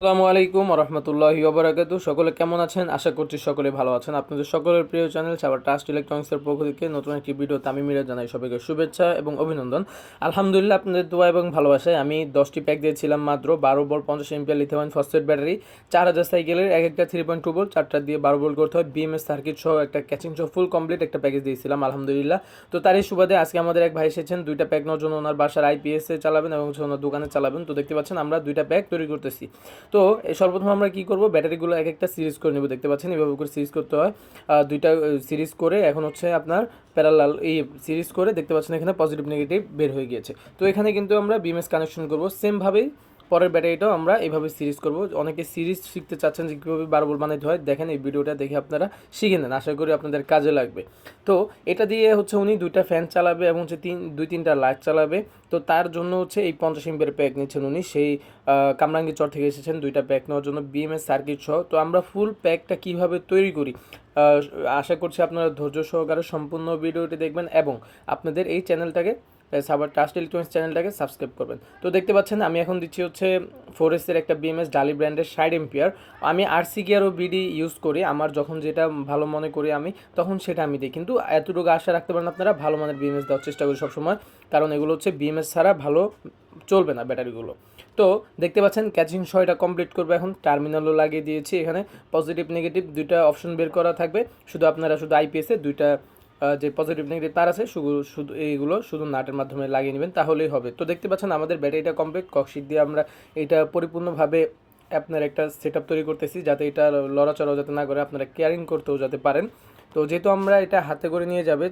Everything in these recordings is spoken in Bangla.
আসসালামু আলাইকুম রহমতুল্লাহি ওবরাকাতু। সকলে কেমন আছেন? আশা করছি সকলে ভালো আছেন। আপনাদের সকলের প্রিয় চ্যানেল সাবার ট্রাস্ট ইলেকট্রনিক্সের পক্ষ থেকে নতুন একটি ভিডিও তামিমিরা জানাই সবাইকে শুভেচ্ছা এবং অভিনন্দন। আলহামদুলিল্লাহ, আপনাদের দোয়া এবং ভালোবাসায় আমি দশটি প্যাক দিয়েছিলাম মাত্র, বারো বল পঞ্চাশ এমপিআর লিথিয়াম ফসফেট ব্যাটারি চার হাজার সাইকেলের এক একটা থ্রি পয়েন্ট টু বল চারটা দিয়ে বারো বল করতে হয়। বিএমএস সার্কিট সহ একটা ক্যাচিং সহ ফুল কমপ্লিট একটা প্যাকেজ দিয়েছিলাম, আলহামদুলিল্লাহ। তো তারই সুবাদে আজকে আমাদের এক ভাই এসেছেন, দুইটা প্যাক নেওয়ার জন্য ওনার বাসার আইপিএসে চালাবেন এবং ওনার দোকানে চালাবেন। তো দেখতে পাচ্ছেন আমরা দুইটা প্যাক তৈরি করতেছি। তো সর্বপ্রথম আমরা কি করব? ব্যাটারিগুলো এক একটা সিরিজ করে নেব, দেখতে পাচ্ছেন? এভাবে করে সিরিজ করতে হয়। দুইটা সিরিজ করে এখন হচ্ছে আপনার প্যারালাল এই সিরিজ করে দেখতে পাচ্ছেন এখানে পজিটিভ নেগেটিভ বের হয়ে গিয়েছে। তো এখানে কিন্তু আমরা বিএমএস কানেকশন করব। সেমভাবেই পরের ব্যাটারিটাও আমরা এইভাবে সিরিজ করব। অনেকে সিরিজ শিখতে চাচ্ছেন যে কীভাবে বারবল বানাইতে হয়। দেখেন এই ভিডিওটা দেখে আপনারা শিখে নেন। আশা করি আপনাদের কাজে লাগবে। তো এটা দিয়ে হচ্ছে উনি দুইটা ফ্যান চালাবে এবং হচ্ছে তিন, দুই, তিনটা লাইট চালাবে। তো তার জন্য হচ্ছে এই পঞ্চাশ এমপের প্যাক নিচ্ছেন উনি। সেই কামরাঙ্গি চর থেকে এসেছেন দুইটা প্যাক নেওয়ার জন্য বিএমএস সার্কিট সহ। তো আমরা ফুল প্যাকটা কীভাবে তৈরি করি? আশা করছি আপনারা ধৈর্য সহকারে সম্পূর্ণ ভিডিওটি দেখবেন এবং আপনাদের এই চ্যানেলটাকে সাবার ট্রাস্ট ইলেকট্রনিক্স চ্যানেলটাকে সাবস্ক্রাইব করবেন। তো দেখতে পাচ্ছেন, আমি এখন দিচ্ছি হচ্ছে ফোরেসের একটা বিএমএস ডালি ব্র্যান্ডের সাইড এম্পিয়ার আমি আরসি গিয়ার ও বিডি ইউজ করি, আমার যখন যেটা ভালো মনে করি আমি, তখন সেটা আমি দিই। কিন্তু এতটুকু আশা রাখতে পারেন আপনারা, ভালো মানের বিএমএস দেওয়ার চেষ্টা করি সবসময়, কারণ এগুলো হচ্ছে বিএমএস ছাড়া ভালো চলবে না ব্যাটারিগুলো। তো দেখতে পাচ্ছেন ক্যাচিং সয়টা কমপ্লিট করবে এখন টার্মিনালও লাগিয়ে দিয়েছি এখানে পজিটিভ নেগেটিভ দুইটা অপশন বের করা থাকবে। শুধু আপনারা শুধু আইপিএসে দুইটা যে পজিটিভ নেগেটিভ তার আছে, শুধু এইগুলো শুধু নাটের মাধ্যমে লাগিয়ে নেবেন, তাহলেই হবে। তো দেখতে পাচ্ছেন আমাদের ব্যাটারিটা কমপ্লিট ককশিট দিয়ে আমরা এটা পরিপূর্ণভাবে আপনার একটা সেট তৈরি করতেছি, যাতে এটা লড়াচড়াও যাতে না করে, আপনারা কেয়ারিং করতেও যাতে পারেন। তো যেহেতু আমরা এটা হাতে করে নিয়ে যাবে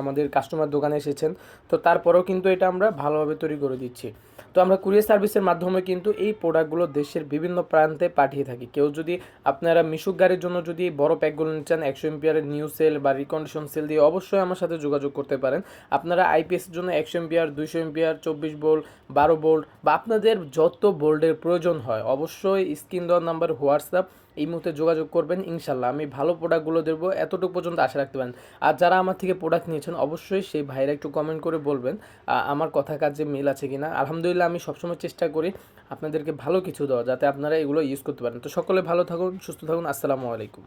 আমাদের কাস্টমার দোকানে এসেছেন। তো তারপরেও কিন্তু এটা আমরা ভালোভাবে তৈরি করে দিচ্ছি। তো আমরা কুরিয়ার সার্ভিসের মাধ্যমে কিন্তু এই প্রোডাক্টগুলো দেশের বিভিন্ন প্রান্তে পাঠিয়ে থাকি। কেউ যদি আপনারা মিশুক গাড়ির জন্য যদি বড় প্যাকগুলো নিতে চান, একশো এমপিয়ারের নিউ সেল বা রিকন্ডিশন সেল দিয়ে অবশ্যই আমার সাথে যোগাযোগ করতে পারেন। আপনারা আইপিএসের জন্য একশো এমপিয়ার দুইশো এমপিয়ার চব্বিশ বোল্ট, বারো বোল্ট বা আপনাদের যত বোল্টের প্রয়োজন হয়, অবশ্যই স্ক্রিন দেওয়ার নাম্বার হোয়াটসঅ্যাপ এই মুহূর্তে যোগাযোগ করবেন ইনশাল্লাহ আমি ভালো প্রোডাক্টগুলো দেবো, এতটুকু পর্যন্ত আশা রাখতে পারেন। আর যারা আমার থেকে প্রোডাক্ট নিয়েছেন অবশ্যই সেই ভাইরা একটু কমেন্ট করে বলবেন আমার কথা কাজে মিল আছে কি না আলহামদুলিল্লাহ আমি সবসময় চেষ্টা করি আপনাদেরকে ভালো কিছু দেওয়া যাতে আপনারা এগুলো ইউজ করতে পারেন। তো সকলে ভালো থাকুন, সুস্থ থাকুন, আসসালামু আলাইকুম।